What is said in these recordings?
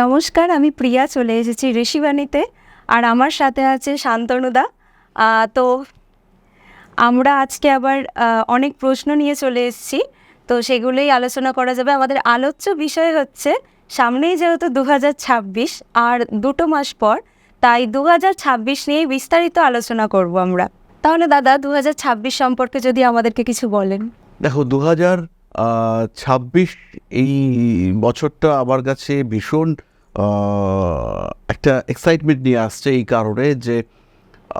নমস্কার, আমি প্রিয়া, চলে এসেছি ঋষিবাণীতে। আর আমার সাথে আছে শান্তনুদা। তো আমরা আজকে আবার অনেক প্রশ্ন নিয়ে চলে এসেছি। তো সেগুলোই আলোচনা করা যাবে। আমাদের আলোচ্য বিষয় হচ্ছে, সামনেই যেহেতু দু হাজার ছাব্বিশ আর দুটো মাস পর, তাই দু নিয়েই বিস্তারিত আলোচনা করব আমরা। তাহলে দাদা দু হাজার ছাব্বিশ সম্পর্কে যদি আমাদেরকে কিছু বলেন। দেখো দু হাজার ছাব্বিশ এই বছরটা আমার কাছে ভীষণ একটা এক্সাইটমেন্ট নিয়ে আসছে এই কারণে যে,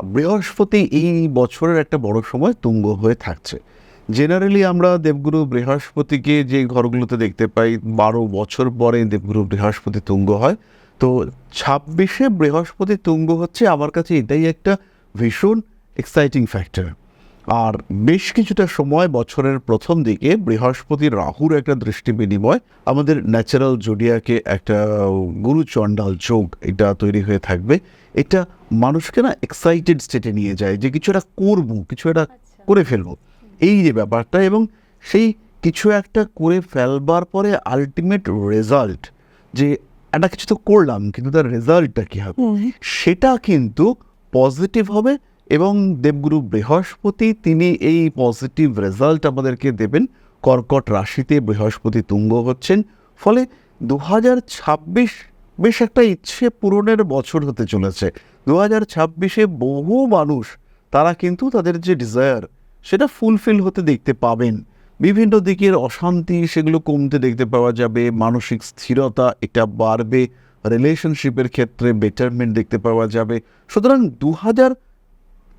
বৃহস্পতি এই বছরের একটা বড় সময় তুঙ্গ হয়ে থাকছে। জেনারেলি আমরা দেবগুরু বৃহস্পতিকে যে ঘরগুলোতে দেখতে পাই, বারো বছর পরে দেবগুরু বৃহস্পতি তুঙ্গ হয়। তো ছাব্বিশে বৃহস্পতি তুঙ্গ হচ্ছে আমার কাছে এটাই একটা ভীষণ এক্সাইটিং ফ্যাক্টর আর বেশ কিছুটা সময় বছরের প্রথম দিকে বৃহস্পতি রাহুর একটা দৃষ্টি বিনিময় আমাদের ন্যাচারাল জোডিয়াকে একটা গুরুচণ্ডাল যোগ এটা তৈরি হয়ে থাকবে। এটা মানুষকে না এক্সাইটেড স্টেটে নিয়ে যায় যে কিছু একটা করব কিছু একটা করে ফেলব। এই যে ব্যাপারটা এবং সেই কিছু একটা করে ফেলবার পরে আলটিমেট রেজাল্ট যে একটা কিছু তো করলাম কিন্তু তার রেজাল্টটা কী হবে? সেটা কিন্তু পজিটিভ হবে এবং দেবগুরু বৃহস্পতি, তিনি এই পজিটিভ রেজাল্ট আমাদেরকে দেবেন। কর্কট রাশিতে বৃহস্পতি তুঙ্গ হচ্ছেন। ফলে দু বেশ একটা ইচ্ছে পূরণের বছর হতে চলেছে। দু হাজার ছাব্বিশে বহু মানুষ, তারা কিন্তু তাদের যে ডিজায়ার সেটা ফুলফিল হতে দেখতে পাবেন। বিভিন্ন দিকের অশান্তি, সেগুলো কমতে দেখতে পাওয়া যাবে। মানসিক স্থিরতা, এটা বাড়বে। রিলেশনশিপের ক্ষেত্রে বেটারমেন্ট দেখতে পাওয়া যাবে। সুতরাং দু হাজার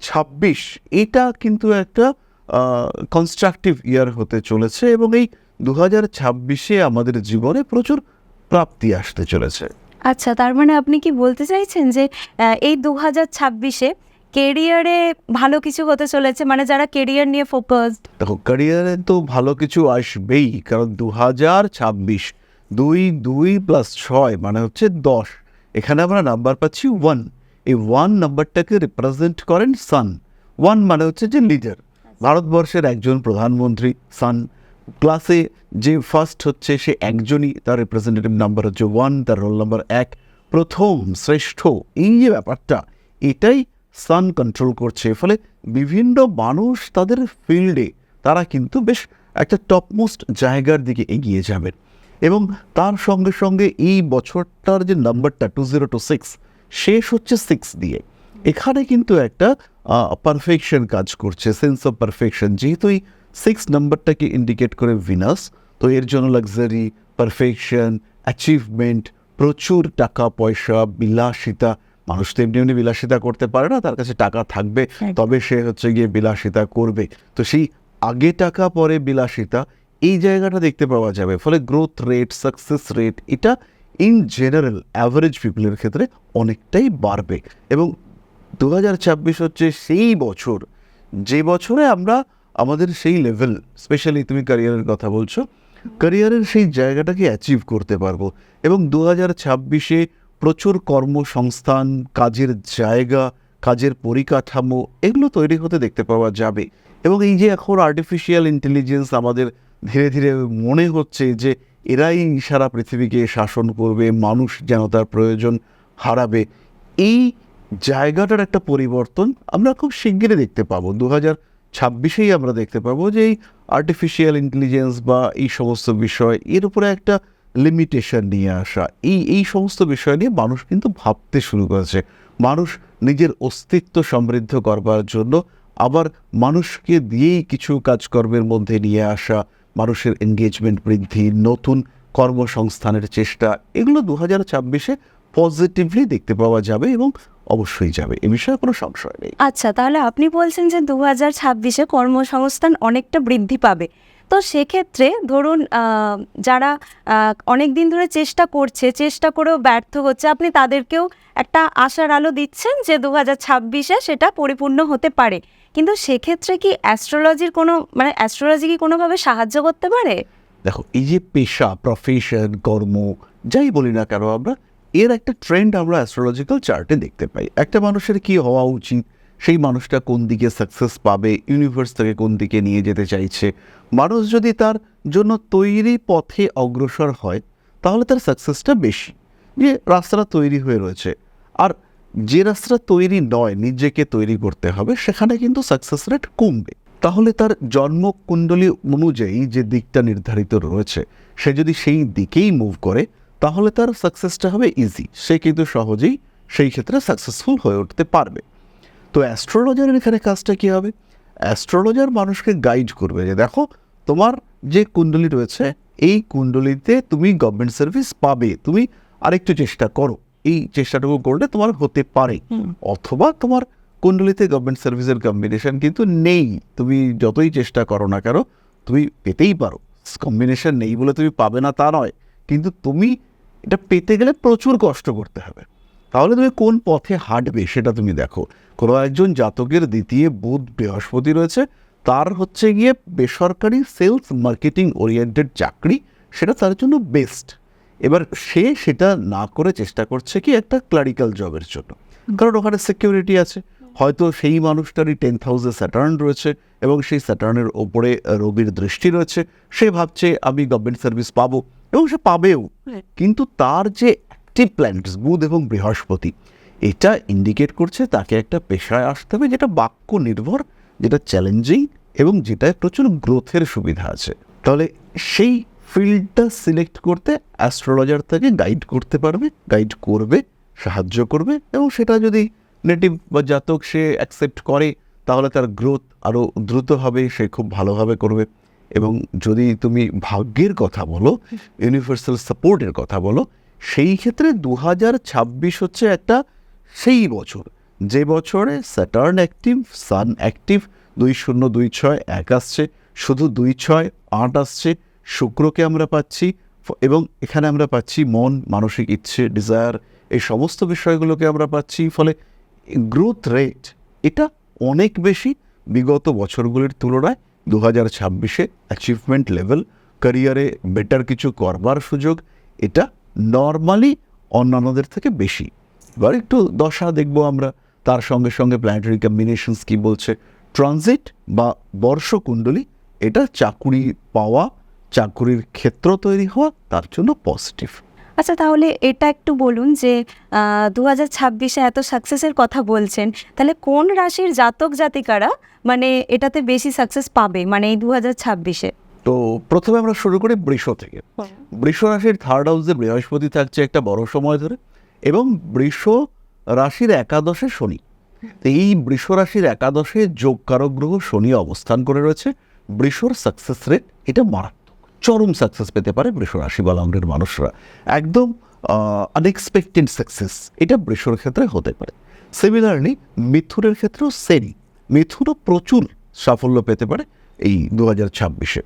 ছাব্বিশ এটা কিন্তু একটা কনস্ট্রাকটিভ ইয়ার হতে চলেছে এবং এই দু হাজার ছাব্বিশে আমাদের জীবনে প্রচুর প্রাপ্তি আসতে চলেছে। আচ্ছা তার মানে আপনি কি বলতে চাইছেন যে এই দু হাজার ছাব্বিশে কেরিয়ারে ভালো কিছু হতে চলেছে? মানে যারা কেরিয়ার নিয়ে ফোকাসড দেখো কেরিয়ারে তো ভালো কিছু আসবেই কারণ দু হাজার ছাব্বিশ দুই দুই প্লাস ছয় মানে হচ্ছে দশ। এখানে আমরা নাম্বার পাচ্ছি ওয়ান এই ওয়ান নাম্বারটাকে রিপ্রেজেন্ট করেন সান ওয়ান মানে হচ্ছে যে লিডার ভারতবর্ষের একজন প্রধানমন্ত্রী সান ক্লাসে যে ফার্স্ট হচ্ছে, সে একজনই তার রিপ্রেজেন্টেটিভ নাম্বার হচ্ছে ওয়ান তার রোল নাম্বার এক। প্রথম, শ্রেষ্ঠ, এই যে ব্যাপারটা, এটাই সান কন্ট্রোল করছে। ফলে বিভিন্ন মানুষ তাদের ফিল্ডে তারা কিন্তু বেশ একটা টপমোস্ট জায়গার দিকে এগিয়ে যাবেন এবং তার সঙ্গে সঙ্গে এই বছরটার যে নাম্বারটা টু জিরো টু সিক্স শেষ হচ্ছে সিক্স দিয়ে। এখানে কিন্তু একটা পারফেকশন কাজ করছে সেন্স অফ পারফেকশন যেহেতু এই সিক্স নাম্বারটাকে ইন্ডিকেট করে ভিনাস তো এর জন্য লাক্সারি পারফেকশন অ্যাচিভমেন্ট প্রচুর টাকা পয়সা বিলাসিতা মানুষ তো এমনি এমনি বিলাসিতা করতে পারে না তার কাছে টাকা থাকবে তবে সে হচ্ছে গিয়ে বিলাসিতা করবে। তো সেই আগে টাকা পরে বিলাসিতা এই জায়গাটা দেখতে পাওয়া যাবে। ফলে গ্রোথ রেট সাকসেস রেট এটা ইন জেনারেল অ্যাভারেজ পিপলের ক্ষেত্রে অনেকটাই বাড়বে এবং দু হাজার ছাব্বিশ হচ্ছে সেই বছর। যে বছরে আমরা আমাদের সেই লেভেল স্পেশালি তুমি ক্যারিয়ারের কথা বলছো ক্যারিয়ারের সেই জায়গাটাকে অ্যাচিভ করতে পারব এবং দু হাজার ছাব্বিশে প্রচুর কর্মসংস্থান, কাজের জায়গা, কাজের পরিকাঠামো এগুলো তৈরি হতে দেখতে পাওয়া যাবে এবং এই যে এখন আর্টিফিশিয়াল ইন্টেলিজেন্স আমাদের ধীরে ধীরে মনে হচ্ছে যে এরাই সারা পৃথিবীকে শাসন করবে, মানুষ যেন তার প্রয়োজন হারাবে। এই জায়গাটার একটা পরিবর্তন আমরা খুব শিগগিরই দেখতে পাবো। দু হাজার ছাব্বিশেই আমরা দেখতে পাবো যে এই আর্টিফিশিয়াল ইন্টেলিজেন্স বা এই সমস্ত বিষয়, এর উপরে একটা লিমিটেশন নিয়ে আসা। এই এই সমস্ত বিষয় নিয়ে মানুষ কিন্তু ভাবতে শুরু করেছে। মানুষ নিজের অস্তিত্ব সমৃদ্ধ করবার জন্য আবার মানুষকে দিয়েই কিছু কাজকর্মের মধ্যে নিয়ে আসা। মানুষের এনগেজমেন্ট বৃদ্ধি, নতুন কর্মসংস্থানের চেষ্টা, এগুলো দু হাজার ছাব্বিশে পজিটিভলি দেখতে পাওয়া যাবে এবং অবশ্যই যাবে। এ বিষয়ে কোনো সংশয় নেই। আচ্ছা তাহলে আপনি বলছেন যে দু হাজার ছাব্বিশে কর্মসংস্থান অনেকটা বৃদ্ধি পাবে। তো সেক্ষেত্রে ধরুন যারা অনেক দিন ধরে চেষ্টা করছে, চেষ্টা করেও ব্যর্থ হচ্ছে, আপনি তাদেরকেও একটা আশার আলো দিচ্ছেন যে দু হাজার ছাব্বিশে সেটা পরিপূর্ণ হতে পারে। কিন্তু সেক্ষেত্রে কি অ্যাস্ট্রোলজির কোনো মানে অ্যাস্ট্রোলজি কি কোনোভাবে সাহায্য করতে পারে? দেখো, এই যে পেশা প্রফেশন কর্ম, যাই বলি না কেন আমরা, এর একটা ট্রেন্ড আমরা অ্যাস্ট্রোলজিক্যাল চার্টে দেখতে পাই। একটা মানুষের কি হওয়া উচিত? সেই মানুষটা কোন দিকে সাকসেস পাবে ইউনিভার্স তাকে কোন দিকে নিয়ে যেতে চাইছে? মানুষ যদি তার জন্য তৈরি পথে অগ্রসর হয়, তাহলে তার সাকসেসটা বেশি। যে রাস্তাটা তৈরি হয়ে রয়েছে। আর যে রাস্তাটা তৈরি নয়, নিজেকে তৈরি করতে হবে, সেখানে কিন্তু সাকসেস রেট কমবে। তাহলে তার জন্মকুণ্ডলী অনুযায়ী যে দিকটা নির্ধারিত রয়েছে, সে যদি সেই দিকেই মুভ করে, তাহলে তার সাকসেসটা হবে ইজি সে কিন্তু সহজেই সেই ক্ষেত্রে সাকসেসফুল হয়ে উঠতে পারবে। তো অ্যাস্ট্রোলজারের এখানে কাজটা কী হবে? অ্যাস্ট্রোলজার মানুষকে গাইড করবে যে দেখো তোমার যে কুণ্ডলী রয়েছে এই কুণ্ডলিতে তুমি গভর্নমেন্ট সার্ভিস পাবে। তুমি আরেকটু চেষ্টা করো। এই চেষ্টাটুকু করলে তোমার হতে পারে। অথবা তোমার কুণ্ডলিতে গভর্নমেন্ট সার্ভিসের কম্বিনেশন কিন্তু নেই। তুমি যতই চেষ্টা করো না কেন তুমি পেতেই পারো। কম্বিনেশন নেই বলে তুমি পাবে না তা নয়। কিন্তু তুমি এটা পেতে গেলে প্রচুর কষ্ট করতে হবে। তাহলে তুমি কোন পথে হাঁটবে সেটা তুমি দেখো। কোনো একজন জাতকের দ্বিতীয় বুধ বৃহস্পতি রয়েছে তার হচ্ছে গিয়ে বেসরকারি সেলস মার্কেটিং ওরিয়েন্টেড চাকরি সেটা তার জন্য বেস্ট। এবার সে সেটা না করে চেষ্টা করছে কি একটা ক্লারিক্যাল জবের জন্য। কারণ ওখানে সিকিউরিটি আছে। হয়তো সেই মানুষটারই টেন হাউসে স্যাটার্ন রয়েছে এবং সেই স্যাটার্নের ওপরে রবির দৃষ্টি রয়েছে। সে ভাবছে আমি গভর্নমেন্ট সার্ভিস পাবো এবং সে পাবেও। কিন্তু তার যে অ্যাক্টিভ প্ল্যানেটস বুধ এবং বৃহস্পতি। এটা ইন্ডিকেট করছে তাকে একটা পেশায় আসতে হবে, যেটা বাক্য নির্ভর, যেটা চ্যালেঞ্জিং এবং যেটায় প্রচুর গ্রোথের সুবিধা আছে। তাহলে সেই ফিল্ডটা সিলেক্ট করতে অ্যাস্ট্রোলজার তাকে গাইড করতে পারবে গাইড করবে, সাহায্য করবে এবং সেটা যদি নেটিভ বা জাতক সে অ্যাকসেপ্ট করে, তাহলে তার গ্রোথ আরও দ্রুত হবে, সে খুব ভালোভাবে করবে। এবং যদি তুমি ভাগ্যের কথা বলো ইউনিভার্সাল সাপোর্টের কথা বলো সেই ক্ষেত্রে দু হাজার ছাব্বিশ হচ্ছে একটা সেই বছর। যে বছরে স্যাটার্ন অ্যাক্টিভ সান অ্যাক্টিভ দুই শূন্য, দুই ছয় এক আসছে, শুধু দুই ছয় আট আসছে, শুক্রকে আমরা পাচ্ছি এবং এখানে আমরা পাচ্ছি মন, মানসিক ইচ্ছে ডিজায়ার এই সমস্ত বিষয়গুলোকে আমরা পাচ্ছি, ফলে গ্রোথ রেট এটা অনেক বেশি বিগত বছরগুলির তুলনায় দু হাজার ছাব্বিশে অ্যাচিভমেন্ট লেভেল ক্যারিয়ারে বেটার কিছু করবার সুযোগ, এটা নর্মালি অন্যান্যদের থেকে বেশি। এবার একটু দশা দেখব আমরা, তার সঙ্গে সঙ্গে প্ল্যানেটারি কম্বিনেশনস কি বলছে। ট্রানজিট বা বর্ষকুণ্ডলী, এটা চাকুরি পাওয়া, চাকুরির ক্ষেত্র তৈরি হওয়া, তার জন্য পজিটিভ আচ্ছা তাহলে এটা একটু বলুন যে দু হাজার ছাব্বিশে এত সাকসেসের কথা বলছেন, তাহলে কোন রাশির জাতক জাতিকারা মানে এটাতে বেশি সাকসেস পাবে মানে এই দু হাজার ছাব্বিশে? তো প্রথমে আমরা শুরু করি বৃষ থেকে। বৃষ রাশির থার্ড হাউসে বৃহস্পতি থাকছে একটা বড় সময় ধরে এবং বৃষ রাশির একাদশে শনি। এই বৃষ রাশির একাদশে যোগকারক গ্রহ শনি অবস্থান করে রয়েছে। বৃষর সাকসেস রেট এটা মারাত্মক, চরম সাকসেস পেতে পারে বৃষ রাশি বা লগ্নের মানুষরা। একদম আনএক্সপেক্টেড সাকসেস এটা বৃষর ক্ষেত্রে হতে পারে। সিমিলারলি মিথুনের ক্ষেত্রেও সেরি মিথুনও প্রচুর সাফল্য পেতে পারে এই দু হাজার ছাব্বিশে।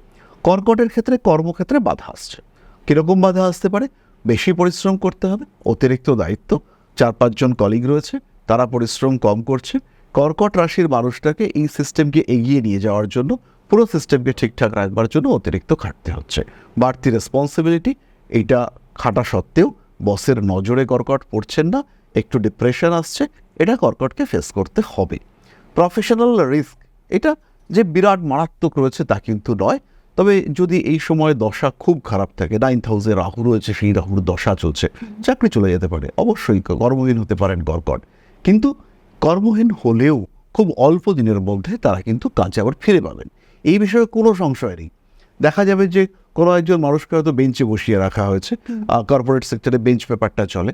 কর্কটের ক্ষেত্রে কর্মক্ষেত্রে বাধা আসছে। কীরকম বাধা আসতে পারে? বেশি পরিশ্রম করতে হবে, অতিরিক্ত দায়িত্ব, চার পাঁচজন কলিগ রয়েছে, তারা পরিশ্রম কম করছে। কর্কট রাশির মানুষটাকে এই সিস্টেমকে এগিয়ে নিয়ে যাওয়ার জন্য, পুরো সিস্টেমকে ঠিকঠাক রাখবার জন্য অতিরিক্ত খাটতে হচ্ছে। বাড়তি রেসপন্সিবিলিটি এইটা খাটা সত্ত্বেও বসের নজরে কর্কট পড়ছেন না, একটু ডিপ্রেশন আসছে, এটা কর্কটকে ফেস করতে হবে। প্রফেশনাল রিস্ক এটা যে বিরাট মারাত্মক রয়েছে তা কিন্তু নয় তবে যদি এই সময় দশা খুব খারাপ থাকে নাইন হাউসে রাহু রয়েছে সেই রাহুর দশা চলছে চাকরি চলে যেতে পারে। অবশ্যই কর্মহীন হতে পারেন কর্কট। কিন্তু কর্মহীন হলেও খুব অল্প দিনের মধ্যে তারা কিন্তু কাজে আবার ফিরে পাবেন। এই বিষয়ে কোনো সংশয় নেই। দেখা যাবে যে কোনো একজন মানুষকে হয়তো বেঞ্চে বসিয়ে রাখা হয়েছে। কর্পোরেট সেক্টরে বেঞ্চ পেপারটা চলে।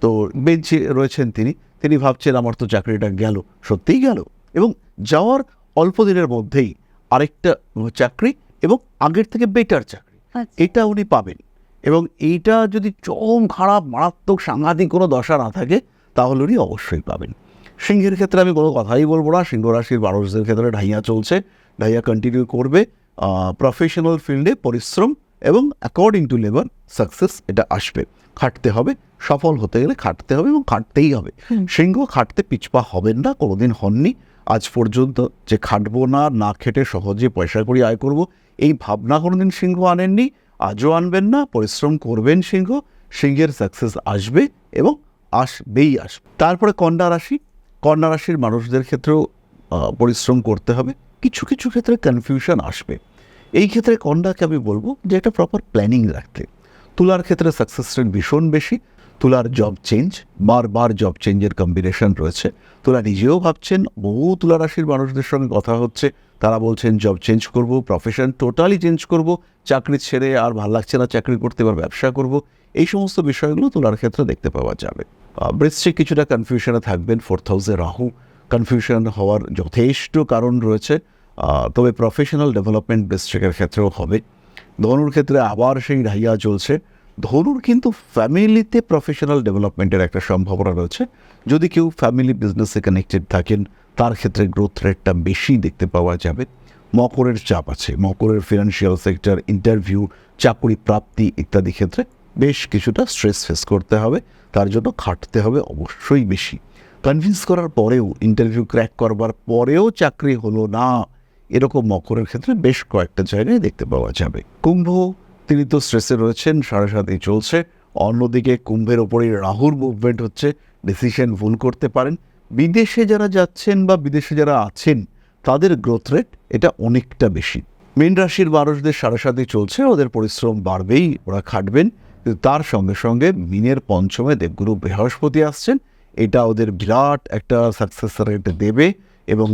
তো বেঞ্চে রয়েছেন তিনি। তিনি ভাবছেন আমার তো চাকরিটা গেল সত্যিই গেল। এবং যাওয়ার অল্প দিনের মধ্যেই আরেকটা চাকরি এবং আগের থেকে বেটার চাকরি। আচ্ছা। এটা উনি পাবেন। এবং এইটা যদি চরম খারাপ মারাত্মক সাংঘাতিক কোনো দশা না থাকে তাহলে উনি অবশ্যই পাবেন। সিংহের ক্ষেত্রে আমি কোনো কথাই বলব না। সিংহ রাশির মানুষদের ক্ষেত্রে ঢাইয়া চলছে। ঢাইয়া কন্টিনিউ করবে প্রফেশনাল ফিল্ডে পরিশ্রম এবং অ্যাকর্ডিং টু লেবার সাকসেস এটা আসবে। খাটতে হবে সফল হতে গেলে খাটতে হবে এবং খাটতেই হবে। সিংহ খাটতে পিছপা হবেন না কোনোদিন হননি। আজ পর্যন্ত যে খাটবো না না খেটে সহজে পয়সা করি আয় করব, এই ভাবনা কোনোদিন সিংহ আনেননি, আজও আনবেন না, পরিশ্রম করবেন সিংহ, সিংহের সাকসেস আসবে এবং আসবেই আসবে। তারপরে কন্যা রাশি, কন্যা রাশির মানুষদের ক্ষেত্রেও পরিশ্রম করতে হবে, কিছু কিছু ক্ষেত্রে কনফিউশন আসবে। এই ক্ষেত্রে কন্যাকে আমি বলব যে একটা প্রপার প্ল্যানিং রাখতে। তুলার ক্ষেত্রে সাকসেস রেট ভীষণ বেশি তুলার জব চেঞ্জ বারবার জব চেঞ্জের কম্বিনেশন রয়েছে। তুলা নিজেও ভাবছেন, বহু তুলা রাশির মানুষদের সঙ্গে কথা হচ্ছে। তারা বলছেন জব চেঞ্জ করব প্রফেশন টোটালি চেঞ্জ করব, চাকরি ছেড়ে আর ভালো লাগছে না চাকরি করতে এবার ব্যবসা করব। এই সমস্ত বিষয়গুলো তুলার ক্ষেত্রে দেখতে পাওয়া যাবে। বৃশ্চিক কিছুটা কনফিউশনে থাকবেন ফোর্থ হাউসে রাহু। কনফিউশন হওয়ার যথেষ্ট কারণ রয়েছে। তবে প্রফেশনাল ডেভেলপমেন্ট বৃশ্চিকের ক্ষেত্রেও হবে। ধনুর ক্ষেত্রে আবার সেই ঢাইয়া চলছে ধনুর কিন্তু ফ্যামিলিতে প্রফেশনাল ডেভেলপমেন্টের একটা সম্ভাবনা রয়েছে। যদি কেউ ফ্যামিলি বিজনেসে কানেক্টেড থাকেন, তার ক্ষেত্রে গ্রোথ রেটটা বেশি দেখতে পাওয়া যাবে। মকরের চাপ আছে, মকরের ফিনান্সিয়াল সেক্টর ইন্টারভিউ চাকরি প্রাপ্তি ইত্যাদি ক্ষেত্রে বেশ কিছুটা স্ট্রেস ফেস করতে হবে। তার জন্য খাটতে হবে অবশ্যই বেশি। কনভিন্স করার পরেও ইন্টারভিউ ক্র্যাক করবার পরেও চাকরি হলো না, এরকম মকরের ক্ষেত্রে বেশ কয়েকটা জায়গায় দেখতে পাওয়া যাবে। কুম্ভ তিনি তো স্ট্রেসে রয়েছেন, সাড়ে সাথেই চলছে। অন্যদিকে কুম্ভের ওপরেই রাহুর মুভমেন্ট হচ্ছে ডিসিশন ভুল করতে পারেন। বিদেশে যারা যাচ্ছেন বা বিদেশে যারা আছেন, তাদের গ্রোথ রেট এটা অনেকটা বেশি। মীন রাশির মানুষদের সাড়ে সাথে চলছে, ওদের পরিশ্রম বাড়বেই, ওরা খাটবেন। কিন্তু তার সঙ্গে সঙ্গে মিনের পঞ্চমে দেবগুরু বৃহস্পতি আসছেন, এটা ওদের বিরাট একটা সাকসেস রেট দেবে এবং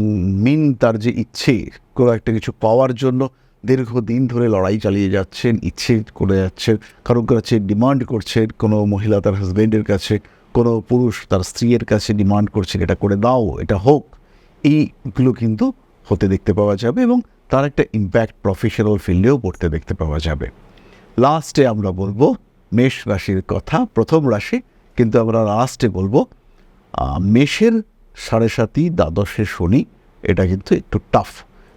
মিন তার যে ইচ্ছে কোনো একটা কিছু পাওয়ার জন্য দীর্ঘদিন ধরে লড়াই চালিয়ে যাচ্ছেন, ইচ্ছে করে যাচ্ছেন কারোর কাছে ডিমান্ড করছেন কোনো মহিলা তার হাজব্যান্ডের কাছে, কোনো পুরুষ তার স্ত্রীর কাছে ডিমান্ড করছেন এটা করে দাও, এটা হোক, এইগুলো কিন্তু হতে দেখতে পাওয়া যাবে এবং তার একটা ইম্প্যাক্ট প্রফেশনাল ফিল্ডেও পড়তে দেখতে পাওয়া যাবে। লাস্টে আমরা বলব, মেষ রাশির কথা, প্রথম রাশি, কিন্তু আমরা লাস্টে বলব মেষের সাড়ে সাতই, দ্বাদশে শনি, এটা কিন্তু একটু টাফ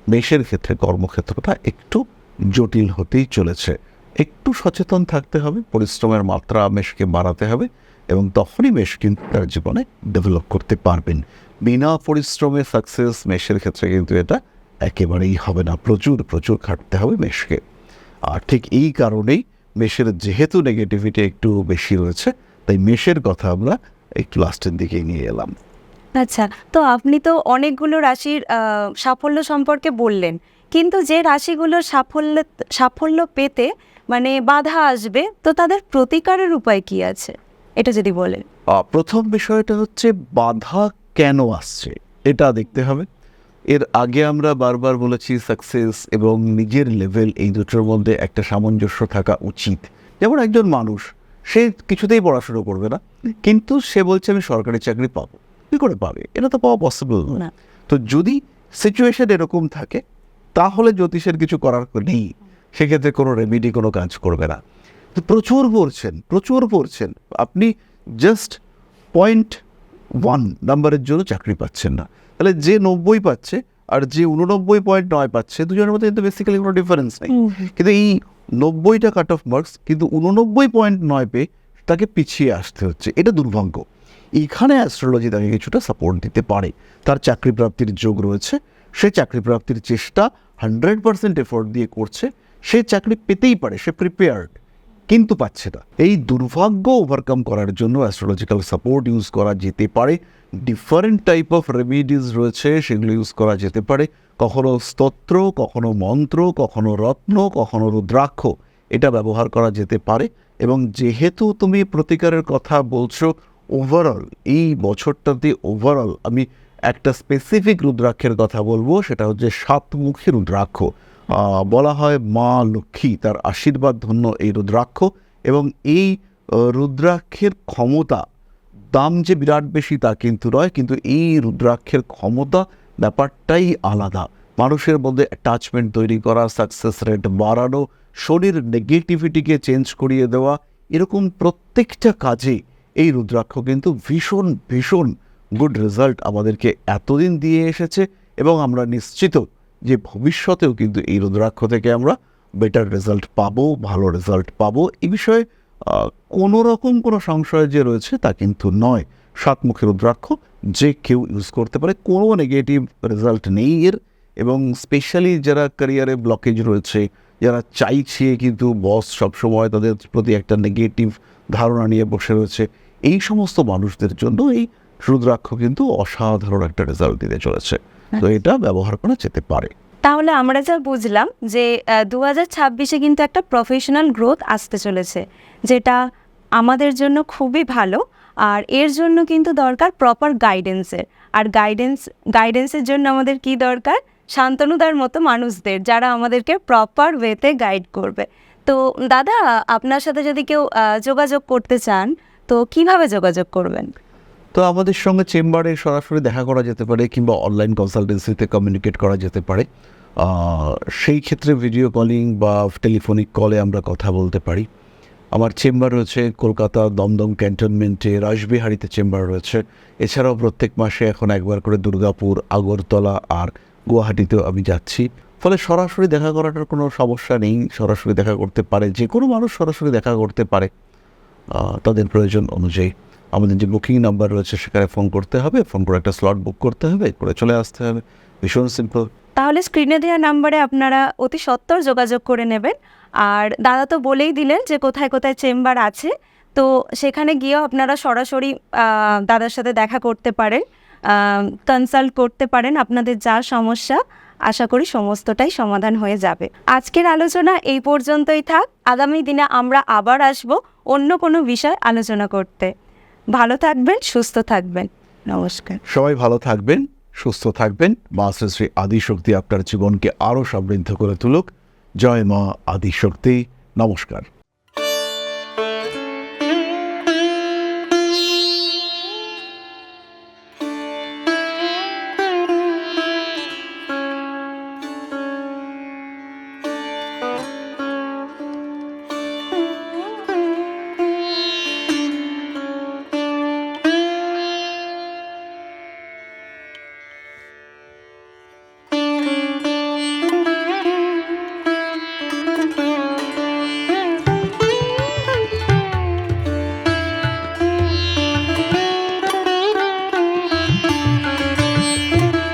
মেষের ক্ষেত্রে কর্মক্ষেত্রটা একটু জটিল হতেই চলেছে। একটু সচেতন থাকতে হবে, পরিশ্রমের মাত্রা মেষকে বাড়াতে হবে এবং তখনই মেষ কিন্তু তার জীবনে ডেভেলপ করতে পারবেন। বিনা পরিশ্রমে সাকসেস মেষের ক্ষেত্রে কিন্তু এটা একেবারেই হবে না। প্রচুর প্রচুর খাটতে হবে মেষকে। আর ঠিক এই কারণেই মেষের যেহেতু নেগেটিভিটি একটু বেশি রয়েছে, তাই মেষের কথা আমরা একটু লাস্টের দিকে নিয়ে এলাম। আচ্ছা তো আপনি তো অনেকগুলো রাশির সাফল্য সম্পর্কে বললেন। কিন্তু যে রাশিগুলোর সাফল্য সাফল্য পেতে মানে বাধা আসবে, তো তাদের প্রতিকারের উপায় কি আছে? এটা যদি বলেন। প্রথম বিষয়টা হচ্ছে বাধা কেন আসছে? এটা দেখতে হবে। এর আগে আমরা বারবার বলেছি সাকসেস এবং নিজের লেভেল এই দুটোর মধ্যে একটা সামঞ্জস্য থাকা উচিত। যেমন একজন মানুষ, সে কিছুতেই পড়াশুনো করবে না, কিন্তু সে বলছে, আমি সরকারি চাকরি পাবো। কী করে পাবে? এটা তো পাওয়া পসিবল না। তো যদি সিচুয়েশন এরকম থাকে তাহলে জ্যোতিষের কিছু করার নেই। সেক্ষেত্রে কোনো রেমিডি কোনো কাজ করবে না। তো প্রচুর পড়ছেন প্রচুর পড়ছেন। আপনি জাস্ট পয়েন্ট ওয়ান নাম্বারের জন্য চাকরি পাচ্ছেন না। তাহলে যে নব্বই পাচ্ছে আর যে উননব্বই পয়েন্ট নয় পাচ্ছে দুজনের মধ্যে কিন্তু বেসিক্যালি কোনো ডিফারেন্স নেই। কিন্তু এই নব্বইটা কাট অফ মার্কস কিন্তু উননব্বই পয়েন্ট নয় পেয়ে তাকে পিছিয়ে আসতে হচ্ছে। এটা দুর্ভাগ্য। এখানে অ্যাস্ট্রোলজি তাকে কিছুটা সাপোর্ট দিতে পারে। তার চাকরি প্রাপ্তির যোগ রয়েছে, সে চাকরি প্রাপ্তির চেষ্টা হান্ড্রেড পার্সেন্ট এফোর্ট দিয়ে করছে, সে চাকরি পেতেই পারে, সে প্রিপেয়ার্ড কিন্তু পাচ্ছে না। এই দুর্ভাগ্য ওভারকাম করার জন্য অ্যাস্ট্রোলজিক্যাল সাপোর্ট ইউজ করা যেতে পারে। ডিফারেন্ট টাইপ অফ রেমিডিজ রয়েছে, সেগুলো ইউজ করা যেতে পারে। কখনো স্তোত্র, কখনো মন্ত্র, কখনো রত্ন, কখনো রুদ্রাক্ষ, এটা ব্যবহার করা যেতে পারে। এবং যেহেতু তুমি প্রতিকারের কথা বলছো ওভারঅল এই বছরটাতে ওভারঅল আমি একটা স্পেসিফিক রুদ্রাক্ষের কথা বলব, সেটা হচ্ছে সাতমুখী রুদ্রাক্ষ। বলা হয় মা লক্ষ্মী, তার আশীর্বাদ ধন্য এই রুদ্রাক্ষ এবং এই রুদ্রাক্ষের ক্ষমতা, দাম যে বিরাট বেশি তা কিন্তু নয়, কিন্তু এই রুদ্রাক্ষের ক্ষমতা ব্যাপারটাই আলাদা। মানুষের মধ্যে অ্যাটাচমেন্ট তৈরি করা সাকসেস রেট বাড়ানো, শরীর নেগেটিভিটিকে চেঞ্জ করিয়ে দেওয়া, এরকম প্রত্যেকটা কাজে এই রুদ্রাক্ষ কিন্তু ভীষণ ভীষণ গুড রেজাল্ট আমাদেরকে এতদিন দিয়ে এসেছে এবং আমরা নিশ্চিত যে ভবিষ্যতেও কিন্তু এই রুদ্রাক্ষ থেকে আমরা বেটার রেজাল্ট পাবো, ভালো রেজাল্ট পাবো। এই বিষয়ে কোনো রকম কোনো সংশয় যে রয়েছে তা কিন্তু নয়। সাতমুখী রুদ্রাক্ষ যে কেউ ইউজ করতে পারে, কোনো নেগেটিভ রেজাল্ট নেই এর এবং স্পেশালি যারা ক্যারিয়ারে ব্লকেজ রয়েছে, যারা চাইছে কিন্তু বস সবসময় তাদের প্রতি একটা নেগেটিভ ধারণা নিয়ে বসে রয়েছে এই সমস্ত মানুষদের জন্য এই রুদ্রাক্ষ কিন্তু অসাধারণ একটা রেজাল্ট দিতে চলেছে। তো এটা ব্যবহার করা যেতে পারে। তাহলে আমরা যা বুঝলাম যে দু হাজার ছাব্বিশে কিন্তু একটা প্রফেশনাল গ্রোথ আসতে চলেছে যেটা আমাদের জন্য খুবই ভালো আর এর জন্য কিন্তু দরকার প্রপার গাইডেন্সের আর গাইডেন্স গাইডেন্সের জন্য আমাদের কি দরকার? শান্তনুদার মতো মানুষদের যারা আমাদেরকে প্রপার ওয়েতে গাইড করবে। তো দাদা আপনার সাথে যদি কেউ যোগাযোগ করতে চান তো কীভাবে যোগাযোগ করবেন? তো আমাদের সঙ্গে চেম্বারে সরাসরি দেখা করা যেতে পারে কিংবা অনলাইন কনসালটেন্সিতে কমিউনিকেট করা যেতে পারে। সেই ক্ষেত্রে ভিডিও কলিং বা টেলিফোনিক কলে আমরা কথা বলতে পারি। আমার চেম্বার রয়েছে কলকাতা দমদম ক্যান্টনমেন্টে রাসবিহারিতে চেম্বার রয়েছে। এছাড়াও প্রত্যেক মাসে এখন একবার করে দুর্গাপুর, আগরতলা আর গুয়াহাটিতেও আমি যাচ্ছি। ফলে সরাসরি দেখা করাটার কোনো সমস্যা নেই, সরাসরি দেখা করতে পারে, যে কোনো মানুষ সরাসরি দেখা করতে পারে। তাদের প্রয়োজন অনুযায়ী। আমাদের যে বুকিং নাম্বার রয়েছে, সেখানে ফোন করতে হবে ফোন করে একটা স্লট বুক করতে হবে, করে চলে আসতে হবে। ভীষণ সিম্পল তাহলে স্ক্রিনে দেওয়া নাম্বারে আপনারা অতি সত্বর যোগাযোগ করে নেবেন। আর দাদা তো বলেই দিলেন যে কোথায় কোথায় চেম্বার আছে। তো সেখানে গিয়েও আপনারা সরাসরি দাদার সাথে দেখা করতে পারেন কনসাল্ট করতে পারেন আপনাদের যা সমস্যা। আশা করি সমস্তটাই সমাধান হয়ে যাবে। আজকের আলোচনা এই পর্যন্তই থাক। আগামী দিনে আমরা আবার আসব অন্য কোনো বিষয় আলোচনা করতে। ভালো থাকবেন, সুস্থ থাকবেন। নমস্কার। সবাই ভালো থাকবেন, সুস্থ থাকবেন। মা শ্রী আদিশক্তি আপনার জীবনকে আরও সমৃদ্ধ করে তুলুক। জয় মা আদিশক্তি। নমস্কার।